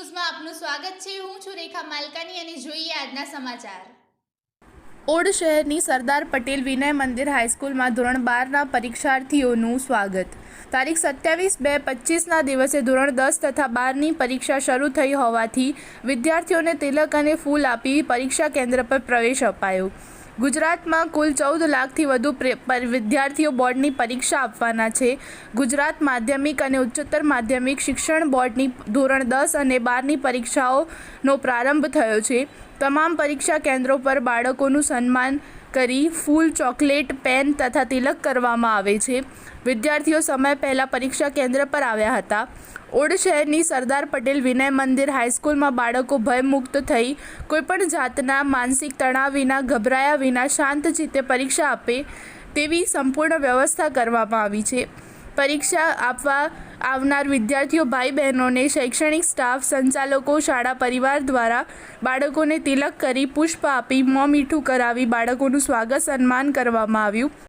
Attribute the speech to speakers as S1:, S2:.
S1: ન્યૂઝમાં આપનું સ્વાગત છે હું છું રેખા માલકાની અને જોઈએ આજના સમાચાર
S2: ઓડ શહેરની સરદાર પટેલ વિનય મંદિર હાઈસ્કૂલમાં ધોરણ બારના પરીક્ષાર્થીઓનું સ્વાગત તારીખ સત્યાવીસ બે પચીસના દિવસે ધોરણ દસ તથા બારની પરીક્ષા શરૂ થઈ હોવાથી વિદ્યાર્થીઓને તિલક અને ફૂલ આપી પરીક્ષા કેન્દ્ર પર પ્રવેશ અપાયો ગુજરાતમાં કુલ ચૌદ લાખથી વધુ વિદ્યાર્થીઓ બોર્ડની પરીક્ષા આપવાના છે ગુજરાત માધ્યમિક અને ઉચ્ચતર માધ્યમિક શિક્ષણ બોર્ડની ધોરણ દસ અને બારની પરીક્ષાઓનો પ્રારંભ થયો છે તમામ પરીક્ષા કેન્દ્રો પર બાળકોનું સન્માન કરી ફૂલ ચોકલેટ પેન તથા તિલક કરવામાં આવે છે વિદ્યાર્થીઓ સમય પહેલાં પરીક્ષા કેન્દ્ર પર આવ્યા હતા ઓડ શહેરની સરદાર પટેલ વિનય મંદિર હાઈસ્કૂલમાં બાળકો ભયમુક્ત થઈ કોઈપણ જાતના માનસિક તણાવ વિના ગભરાયા વિના શાંત જીતે પરીક્ષા આપે તેવી સંપૂર્ણ વ્યવસ્થા કરવામાં આવી છે પરીક્ષા આપવા આવનાર વિદ્યાર્થીઓ ભાઈ બહેનોને શૈક્ષણિક સ્ટાફ સંચાલકો શાળા પરિવાર દ્વારા બાળકોને તિલક કરી પુષ્પ આપી મોં મીઠું કરાવી બાળકોનું સ્વાગત સન્માન કરવામાં આવ્યું